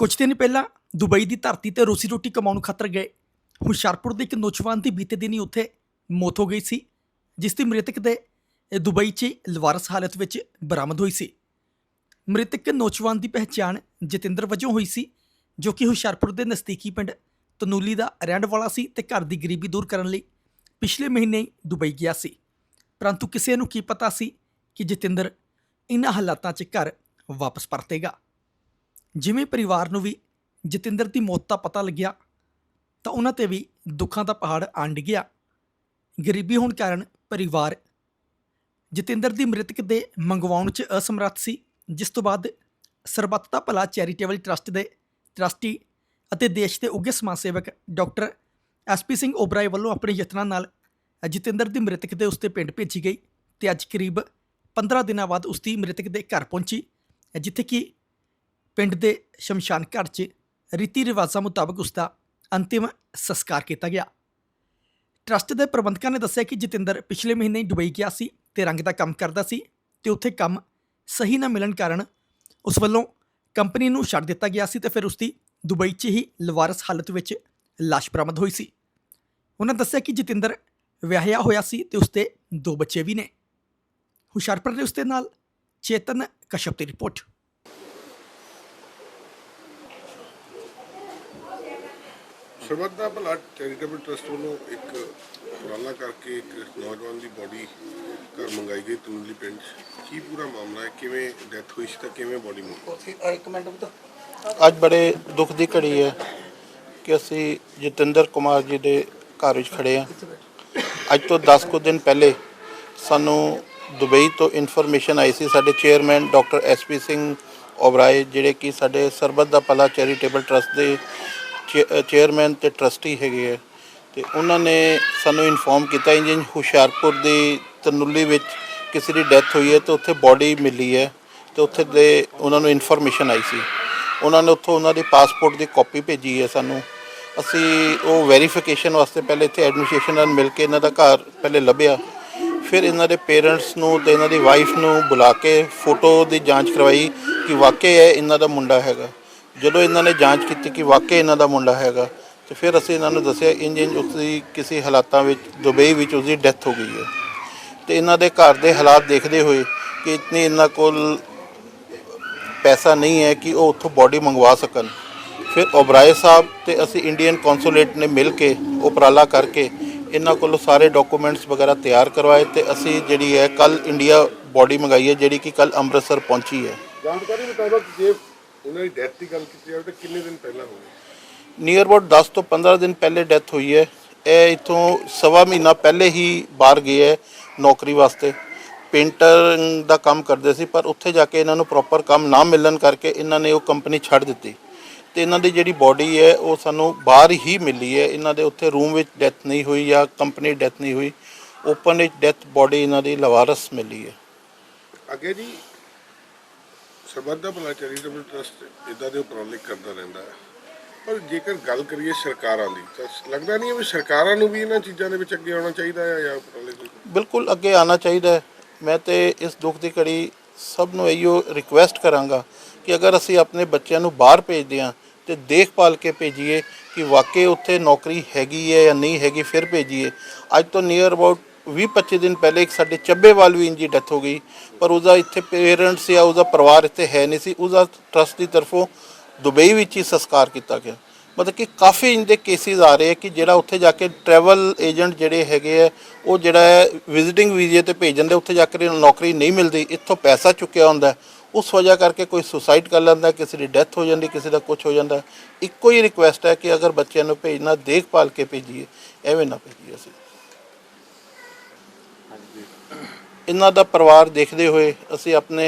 ਕੁਝ ਦਿਨ ਪਹਿਲਾਂ ਦੁਬਈ ਦੀ ਧਰਤੀ ਤੇ ਰੋਸੀ ਰੋਟੀ ਕਮਾਉਣ ਖਾਤਰ ਗਏ। ਹੁਸ਼ਿਆਰਪੁਰ ਦੇ ਇੱਕ ਨੌਜਵਾਨ ਦੀ ਬੀਤੇ ਦਿਨੀ ਉੱਥੇ ਮੌਤ ਹੋ ਗਈ ਸੀ, ਜਿਸ ਦੀ ਮ੍ਰਿਤਕ ਦੇ ਦੁਬਈ 'ਚ ਹੀ ਲਵਾਰਸ ਹਾਲਤ ਵਿੱਚ ਬਰਾਮਦ ਹੋਈ ਸੀ। ਮ੍ਰਿਤਕ ਨੌਜਵਾਨ ਦੀ ਪਹਿਚਾਣ ਜਤਿੰਦਰ ਵਜੋਂ ਹੋਈ ਸੀ, ਜੋ ਕਿ ਹੁਸ਼ਿਆਰਪੁਰ ਦੇ ਨਜ਼ਦੀਕੀ ਪਿੰਡ ਤਨੂਲੀ ਦਾ ਰਹਿਣ ਵਾਲਾ ਸੀ ਤੇ ਘਰ ਦੀ ਗਰੀਬੀ ਦੂਰ ਕਰਨ ਲਈ ਪਿਛਲੇ ਮਹੀਨੇ ਦੁਬਈ ਗਿਆ ਸੀ। ਪਰੰਤੂ ਕਿਸੇ ਨੂੰ ਕੀ ਪਤਾ ਸੀ ਕਿ ਜਤਿੰਦਰ ਇਨ੍ਹਾਂ ਹਾਲਾਤਾਂ 'ਚ ਘਰ ਵਾਪਸ ਪਰਤੇਗਾ। ਜਿਵੇਂ ਪਰਿਵਾਰ ਨੂੰ ਵੀ ਜਤਿੰਦਰ ਦੀ ਮੌਤ ਦਾ ਪਤਾ ਲੱਗਿਆ, ਤਾਂ ਉਹਨਾਂ ਤੇ ਵੀ ਦੁੱਖਾਂ ਦਾ ਪਹਾੜ ਆਣ ਗਿਆ। ਗਰੀਬੀ ਹੋਣ ਕਾਰਨ ਪਰਿਵਾਰ ਜਤਿੰਦਰ ਦੀ ਮ੍ਰਿਤਕ ਦੇ ਮੰਗਵਾਉਣ 'ਚ ਅਸਮਰੱਥ ਸੀ, ਜਿਸ ਤੋਂ ਬਾਅਦ ਸਰਬੱਤ ਦਾ ਭਲਾ ਚੈਰੀਟੇਬਲ ਟਰਸਟ ਦੇ ਟਰਸਟੀ ਅਤੇ ਦੇਸ਼ ਦੇ ਉੱਘੇ ਸਮਾਜ ਸੇਵਕ ਡਾਕਟਰ ਐਸਪੀ ਸਿੰਘ ਓਬਰਾਏ ਵੱਲੋਂ ਆਪਣੇ ਯਤਨਾਂ ਨਾਲ ਜਤਿੰਦਰ ਦੀ ਮ੍ਰਿਤਕ ਦੇ ਉਸਦੇ ਪਿੰਡ ਭੇਜੀ ਗਈ ਤੇ ਅੱਜ ਕਰੀਬ 15 ਦਿਨਾਂ ਬਾਅਦ ਉਸਦੀ ਮ੍ਰਿਤਕ ਦੇ ਘਰ ਪਹੁੰਚੀ, ਜਿੱਥੇ ਕਿ ਪਿੰਡ ਦੇ ਸ਼ਮਸ਼ਾਨ ਘਾਟ 'ਚ ਰੀਤੀ ਰਿਵਾਜ਼ਾਂ ਮੁਤਾਬਕ ਉਸ ਦਾ ਅੰਤਿਮ ਸੰਸਕਾਰ ਕੀਤਾ ਗਿਆ। ਟਰਸਟ ਦੇ ਪ੍ਰਬੰਧਕਾਂ ਨੇ ਦੱਸਿਆ ਕਿ ਜਤਿੰਦਰ ਪਿਛਲੇ ਮਹੀਨੇ ਦੁਬਈ ਗਿਆ ਸੀ ਤੇ ਰੰਗ ਦਾ ਕੰਮ ਕਰਦਾ ਸੀ ਤੇ ਉੱਥੇ ਕੰਮ ਸਹੀ ਨਾ ਮਿਲਣ ਕਾਰਨ ਉਸ ਵੱਲੋਂ ਕੰਪਨੀ ਨੂੰ ਛੱਡ ਦਿੱਤਾ ਗਿਆ ਸੀ ਤੇ ਫਿਰ ਉਸ ਦੀ ਦੁਬਈ 'ਚ ਹੀ ਲਵਾਰਸ ਹਾਲਤ ਵਿੱਚ ਲਾਸ਼ ਬਰਾਮਦ ਹੋਈ ਸੀ। ਉਹਨਾਂ ਦੱਸਿਆ ਕਿ ਜਤਿੰਦਰ ਵਿਆਹਿਆ ਹੋਇਆ ਸੀ ਤੇ ਉਸਦੇ ਦੋ ਬੱਚੇ ਵੀ ਨੇ। ਹੁਸ਼ਿਆਰਪੁਰ ਦੇ ਉਸ ਦੇ ਨਾਲ ਚੇਤਨ ਕਸ਼ਪ ਦੀ ਰਿਪੋਰਟ। ਸਰਬੱਤ ਦਾ ਭਲਾ ਚੈਰੀਟੇਬਲ ਟਰਸਟ ਵੱਲੋਂ ਇੱਕ ਉਪਰਾਲਾ ਕਰਕੇ ਇੱਕ ਨੌਜਵਾਨ ਦੀ ਬੋਡੀ ਘਰ ਮੰਗਾਈ ਗਈ ਤਨੂਲੀ ਪਿੰਡ। 'ਚ। ਕੀ ਪੂਰਾ ਮਾਮਲਾ ਹੈ? ਕਿਵੇਂ ਡੈਥ ਹੋਈ ਸੀ ਤਾਂ ਕਿਵੇਂ ਬੋਡੀ ਮੰਗੀ ਅੱਜ ਬੜੇ ਦੁੱਖ ਦੀ ਘੜੀ ਹੈ ਕਿ ਅਸੀਂ ਜਤਿੰਦਰ ਕੁਮਾਰ ਜੀ ਦੇ ਘਰ ਵਿੱਚ ਖੜੇ ਹਾਂ। ਅੱਜ ਤੋਂ 10 ਕੁ ਦਿਨ ਪਹਿਲੇ ਸਾਨੂੰ ਦੁਬਈ ਤੋਂ ਇਨਫੋਰਮੇਸ਼ਨ ਆਈ ਸੀ। ਸਾਡੇ chairman doctor SP Singh Oberoi ਜਿਹੜੇ ਕਿ ਸਾਡੇ ਸਰਬੱਤ ਦਾ ਭਲਾ ਚੈਰੀਟੇਬਲ ਟਰਸਟ ਦੇ ਚੇਅਰਮੈਨ ਤੇ ਟਰਸਟੀ ਹੈਗੇ ਹੈ ਤੇ ਉਹਨਾਂ ਨੇ ਸਾਨੂੰ ਇਨਫੋਰਮ ਕੀਤਾ ਇੰਜਨ ਹੁਸ਼ਿਆਰਪੁਰ ਦੀ ਤਨੂਲੀ ਵਿੱਚ ਕਿਸੇ ਦੀ ਡੈਥ ਹੋਈ ਹੈ ਤੇ ਉੱਥੇ ਬੋਡੀ ਮਿਲੀ ਹੈ ਤੇ ਉੱਥੇ ਦੇ ਉਹਨਾਂ ਨੂੰ ਇਨਫੋਰਮੇਸ਼ਨ ਆਈ ਸੀ। ਉਹਨਾਂ ਨੇ ਉੱਥੋਂ ਉਹਨਾਂ ਦੀ ਪਾਸਪੋਰਟ ਦੀ ਕਾਪੀ ਭੇਜੀ ਹੈ ਸਾਨੂੰ। ਅਸੀਂ ਉਹ ਵੈਰੀਫਿਕੇਸ਼ਨ ਵਾਸਤੇ ਪਹਿਲੇ ਇੱਥੇ ਐਡਮਿਨਿਸਟ੍ਰੇਸ਼ਨ ਨਾਲ ਮਿਲ ਕੇ ਇਹਨਾਂ ਦਾ ਘਰ ਪਹਿਲੇ ਲੱਭਿਆ। ਫਿਰ ਇਹਨਾਂ ਦੇ ਪੇਰੈਂਟਸ ਨੂੰ ਤੇ ਇਹਨਾਂ ਦੀ ਵਾਈਫ ਨੂੰ ਬੁਲਾ ਕੇ ਫੋਟੋ ਦੀ ਜਾਂਚ ਕਰਵਾਈ ਕਿ ਵਾਕਈ ਹੈ ਇਹਨਾਂ ਦਾ ਮੁੰਡਾ ਹੈਗਾ। ਜਦੋਂ ਇਹਨਾਂ ਨੇ ਜਾਂਚ ਕੀਤੀ ਕਿ ਵਾਕਈ ਇਹਨਾਂ ਦਾ ਮੁੰਡਾ ਹੈਗਾ, ਤੇ ਫਿਰ ਅਸੀਂ ਇਹਨਾਂ ਨੂੰ ਦੱਸਿਆ ਇੰਜ ਇੰਜ ਉਸਦੀ ਕਿਸੇ ਹਾਲਾਤਾਂ ਵਿੱਚ, ਦੁਬਈ ਵਿੱਚ ਉਸਦੀ ਡੈਥ ਹੋ ਗਈ ਹੈ। ਤੇ ਇਹਨਾਂ ਦੇ ਘਰ ਦੇ ਹਾਲਾਤ ਦੇਖਦੇ ਹੋਏ ਕਿ ਇਤਨੀ ਇਹਨਾਂ ਕੋਲ ਪੈਸਾ ਨਹੀਂ ਹੈ ਕਿ ਉਹ ਉੱਥੋਂ ਬੋਡੀ ਮੰਗਵਾ ਸਕਣ। ਫਿਰ ਓਬਰਾਏ ਸਾਹਿਬ ਤੇ ਅਸੀਂ ਇੰਡੀਅਨ ਕੌਂਸੂਲੇਟ ਨੇ ਮਿਲ ਕੇ ਉਪਰਾਲਾ ਕਰਕੇ ਇਹਨਾਂ ਕੋਲੋਂ ਸਾਰੇ ਡਾਕੂਮੈਂਟਸ ਵਗੈਰਾ ਤਿਆਰ ਕਰਵਾਏ ਤੇ ਅਸੀਂ ਜਿਹੜੀ ਹੈ ਕੱਲ ਇੰਡੀਆ ਬੋਡੀ ਮੰਗਾਈ ਹੈ, ਜਿਹੜੀ ਕਿ ਕੱਲ ਅੰਮ੍ਰਿਤਸਰ ਪਹੁੰਚੀ ਹੈ। ਜਾਣਕਾਰੀ ਮੁਤਾਬਕ ਜੇ ਉਹਨਾਂ ਦੀ ਡੈਥ ਦੀ ਗੱਲ ਕੀਤੀ ਜਾਵੇ ਤਾਂ ਕਿੰਨੇ ਦਿਨ ਪਹਿਲਾਂ ਹੋਈ? ਨੀਅਰ ਅਬਾਊਟ 10 ਤੋਂ 15 ਦਿਨ ਪਹਿਲੇ ਡੈਥ ਹੋਈ ਹੈ। ਇਹ ਇਥੋਂ ਸਵਾ ਮਹੀਨਾ ਪਹਿਲੇ ਹੀ ਬਾਹਰ ਗਏ ਹੈ ਨੌਕਰੀ ਵਾਸਤੇ। ਪੇਂਟਰ ਦਾ ਕੰਮ ਕਰਦੇ ਸੀ ਪਰ ਉੱਥੇ ਜਾ ਕੇ ਇਹਨਾਂ ਨੂੰ ਪ੍ਰੋਪਰ ਕੰਮ ਨਾ ਮਿਲਣ ਕਰਕੇ ਇਹਨਾਂ ਨੇ ਉਹ ਕੰਪਨੀ ਛੱਡ ਦਿੱਤੀ। ਤੇ ਇਹਨਾਂ ਦੀ ਜਿਹੜੀ ਬਾਡੀ ਹੈ ਉਹ ਸਾਨੂੰ ਬਾਹਰ ਹੀ ਮਿਲੀ ਹੈ। ਇਹਨਾਂ ਦੇ ਉੱਥੇ ਰੂਮ ਵਿੱਚ ਡੈਥ ਨਹੀਂ ਹੋਈ ਜਾਂ ਕੰਪਨੀ ਡੈਥ ਨਹੀਂ ਹੋਈ। ਓਪਨ ਵਿੱਚ ਡੈਥ ਬਾਡੀ ਇਹਨਾਂ ਦੀ ਲਵਾਰਸ ਮਿਲੀ ਹੈ। ਅੱਗੇ ਜੀ ਸਰਬੱਤ ਦਾ ਭਲਾ ਚੈਰੀਟੇਬਲ ਟਰਸਟ ਇਦਾਂ ਦੇ ਉਪਰਾਲੇ ਕਰਦਾ ਰਹਿੰਦਾ ਹੈ। ਪਰ ਜੇਕਰ ਗੱਲ ਕਰੀਏ ਸਰਕਾਰਾਂ ਦੀ, ਤਾਂ ਲੱਗਦਾ ਨਹੀਂ ਹੈ ਵੀ ਸਰਕਾਰਾਂ ਨੂੰ ਵੀ ਇਹਨਾਂ ਚੀਜ਼ਾਂ ਦੇ ਵਿੱਚ ਅੱਗੇ ਆਉਣਾ ਚਾਹੀਦਾ ਹੈ ਜਾਂ ਉਪਰਾਲੇ ਕੋਈ? ਬਿਲਕੁਲ ਅੱਗੇ ਆਉਣਾ ਚਾਹੀਦਾ ਹੈ। ਮੈਂ ਤੇ ਇਸ ਦੁੱਖ ਦੀ ਘੜੀ ਸਭ ਨੂੰ ਇਹੋ ਰਿਕੁਐਸਟ ਕਰਾਂਗਾ ਕਿ ਅਗਰ ਅਸੀਂ ਆਪਣੇ ਬੱਚਿਆਂ ਨੂੰ ਬਾਹਰ ਭੇਜਦੇ ਹਾਂ ਤੇ ਦੇਖਭਾਲ ਕੇ ਭੇਜੀਏ ਕਿ ਵਾਕਈ ਉੱਥੇ ਨੌਕਰੀ ਹੈਗੀ ਹੈ ਜਾਂ ਨਹੀਂ ਹੈਗੀ, ਫਿਰ ਭੇਜੀਏ। ਅੱਜ ਤੋਂ ਨੀਅਰ ਅਬਾਊਟ 20-25 ਦਿਨ ਪਹਿਲੇ ਇੱਕ ਸਾਡੇ ਚੱਬੇਵਾਲ ਵੀ ਇੰਜੀ ਡੈਥ ਹੋ ਗਈ, ਪਰ ਉਹਦਾ ਇੱਥੇ ਪੇਰੈਂਟਸ ਜਾਂ ਉਹਦਾ ਪਰਿਵਾਰ ਇੱਥੇ ਹੈ ਨਹੀਂ ਸੀ, ਉਹਦਾ ਟਰਸਟ ਦੀ ਤਰਫੋਂ ਦੁਬਈ ਵਿੱਚ ਹੀ ਸੰਸਕਾਰ ਕੀਤਾ ਗਿਆ। ਮਤਲਬ ਕਿ ਕਾਫੀ ਇੰਦੇ ਕੇਸਿਸ ਆ ਰਹੇ ਆ ਕਿ ਜਿਹੜਾ ਉੱਥੇ ਜਾ ਕੇ ਟਰੈਵਲ ਏਜੰਟ ਜਿਹੜੇ ਹੈਗੇ ਆ, ਉਹ ਜਿਹੜਾ ਹੈ ਵਿਜ਼ਿਟਿੰਗ ਵੀਜ਼ੇ ਤੇ ਭੇਜ ਦਿੰਦੇ ਉੱਥੇ ਜਾ ਕੇ ਨੌਕਰੀ ਨਹੀਂ ਮਿਲਦੀ, ਇੱਥੋਂ ਪੈਸਾ ਚੁੱਕਿਆ ਹੁੰਦਾ ਉਸ ਵਜ੍ਹਾ ਕਰਕੇ ਕੋਈ ਸੁਸਾਈਡ ਕਰ ਲੈਂਦਾ ਕਿਸੇ ਦੀ ਡੈਥ ਹੋ ਜਾਂਦੀ, ਕਿਸੇ ਦਾ ਕੁਝ ਹੋ ਜਾਂਦਾ ਇੱਕੋ ਹੀ ਰਿਕੁਐਸਟ ਹੈ ਕਿ ਅਗਰ ਬੱਚਿਆਂ ਨੂੰ ਭੇਜਣਾ, ਦੇਖਭਾਲ ਕੇ ਭੇਜੀਏ, ਐਵੇਂ ਨਾ ਭੇਜੀਏ ਅਸੀਂ। ਇਹਨਾਂ ਦਾ ਪਰਿਵਾਰ ਦੇਖਦੇ ਹੋਏ ਅਸੀਂ ਆਪਣੇ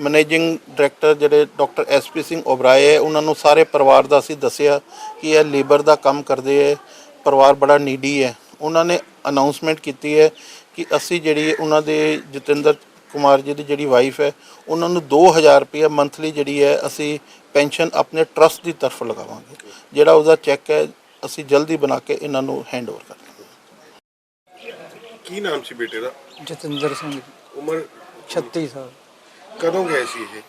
ਮੈਨੇਜਿੰਗ ਡਾਇਰੈਕਟਰ ਜਿਹੜੇ ਡਾਕਟਰ ਐਸਪੀ ਸਿੰਘ ਓਬਰਾਏ ਹੈ, ਉਹਨਾਂ ਨੂੰ ਸਾਰੇ ਪਰਿਵਾਰ ਦਾ ਅਸੀਂ ਦੱਸਿਆ ਕਿ ਇਹ ਲੇਬਰ ਦਾ ਕੰਮ ਕਰਦੇ ਹੈ, ਪਰਿਵਾਰ ਬੜਾ ਨੀਡੀ ਹੈ। ਉਹਨਾਂ ਨੇ ਅਨਾਉਂਸਮੈਂਟ ਕੀਤੀ ਹੈ ਕਿ ਅਸੀਂ ਜਿਹੜੀ ਉਹਨਾਂ ਦੇ ਜਤਿੰਦਰ ਕੁਮਾਰ ਜੀ ਦੀ ਜਿਹੜੀ ਵਾਈਫ ਹੈ, ਉਹਨਾਂ ਨੂੰ 2000 ਰੁਪਏ ਮੰਥਲੀ ਜਿਹੜੀ ਹੈ, ਅਸੀਂ ਪੈਨਸ਼ਨ ਆਪਣੇ ਟਰਸਟ ਦੀ ਤਰਫ ਲਗਾਵਾਂਗੇ। ਜਿਹੜਾ ਉਹਦਾ ਚੈੱਕ ਹੈ, ਅਸੀਂ ਜਲਦੀ ਬਣਾ ਕੇ ਇਹਨਾਂ ਨੂੰ ਹੈਂਡਓਵਰ ਕਰ ਦਾਂਗੇ ਕੀ ਨਾਮ ਸੀ ਬੇਟੇ ਦਾ? ਜਤਿੰਦਰ ਸਿੰਘ ਉਮਰ? 36 ਸਾਲ। ਕਦੋਂ ਗਏ ਸੀ ਇਹ?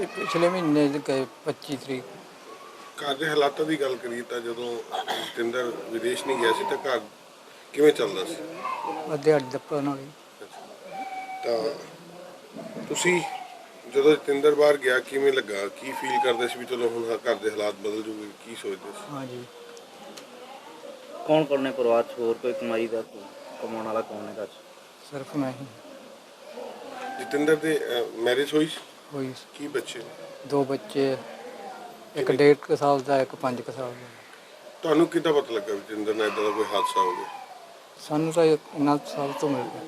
ਇਹ ਪਿਛਲੇ ਮਹੀਨੇ ਦੇ ਗਏ 25 ਤਰੀਕ। ਘਰ ਦੇ ਹਾਲਾਤਾਂ ਦੀ ਗੱਲ ਕਰੀਏ ਤਾਂ ਜਦੋਂ ਜਤਿੰਦਰ ਵਿਦੇਸ਼ ਨਹੀਂ ਗਿਆ ਸੀ ਤਾਂ ਘਰ ਕਿਵੇਂ ਚੱਲਦਾ ਸੀ? ਦਿਹਾੜੀ ਦੱਪਾ ਨਾਲ ਹੀ। ਤਾਂ ਤੁਸੀਂ ਜਦੋਂ ਜਤਿੰਦਰ ਬਾਹਰ ਗਿਆ ਕਿਵੇਂ ਲੱਗਾ? ਕੀ ਫੀਲ ਕਰਦੇ ਸੀ ਵੀ ਚਲੋ ਹੁਣ ਘਰ ਦੇ ਹਾਲਾਤ ਬਦਲ ਜੂਗੇ? ਕੀ ਸੋਚਦੇ ਸੀ? ਹਾਂਜੀ। ਕੌਣ ਕੌਣ ਨੇ ਪਰਿਵਾਰ 'ਚ ਹੋਰ ਕੋਈ ਕਮਾਈ ਦਾ ਕੋਈ? ਕਮਾਉਣ ਵਾਲਾ ਕੌਣ ਹੈ ਘਰ 'ਚ ਸਿਰਫ ਮੈਂ ਹੀ। ਜਤਿੰਦਰ ਦੇ ਮੈਰਿਜ ਹੋਈ ਸੀ? ਹੋਈ ਕੀ ਬੱਚੇ? ਨੇ? ਦੋ ਬੱਚੇ ਇੱਕ ਡੇਢ ਕੁ ਸਾਲ ਦਾ ਇੱਕ ਪੰਜ ਕੁ ਸਾਲ ਦਾ। ਤੁਹਾਨੂੰ ਕਿੱਦਾਂ ਪਤਾ ਲੱਗਾ ਵੀ ਜਤਿੰਦਰ ਨਾਲ ਇਦਾਂ ਦਾ ਕੋਈ ਹਾਦਸਾ ਹੋ ਗਿਆ? ਸਾਨੂੰ ਤਾਂ ਇਹਨਾਂ ਸਾਲ ਤੋਂ ਮਿਲ ਗਿਆ।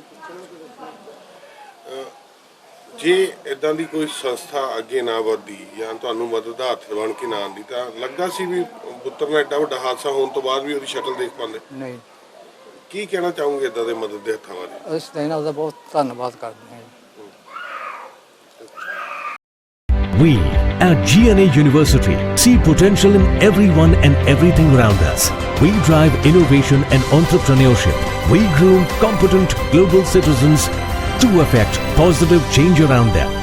ਜੇ ਇਦਾਂ ਦੀ ਕੋਈ ਸੰਸਥਾ ਅੱਗੇ ਨਾ ਵਧਦੀ ਜਾਂ ਤੁਹਾਨੂੰ ਮਦਦ ਦਾ ਹੱਥ ਬਣ ਕੇ ਨਾ ਆਉਂਦੀ ਤਾਂ ਲੱਗਦਾ ਸੀ ਵੀ ਪੁੱਤਰ ਨਾਲ ਐਡਾ ਵੱਡਾ ਹਾਦਸਾ ਹੋਣ ਤੋਂ ਬਾਅਦ ਵੀ ਉਹਦੀ ਸ਼ਕਲ ਦੇਖ ਪਾਉਂਦੇ। ਨਹੀਂ। ਕੀ ਕਹਿਣਾ ਚਾਹੋਗੇ ਇਦਾਂ ਦੇ ਮਦਦ ਦੇ ਹੱਥਾਂ ਬਾਰੇ ਅਸੀਂ ਤਾਂ ਇਹਨਾਂ ਦਾ ਬਹੁਤ ਧੰਨਵਾਦ ਕਰਦੇ ਹਾਂ ਜੀ। We at GNA University see potential in everyone and everything around us. We drive innovation and entrepreneurship. We groom competent global citizens to affect positive change around them.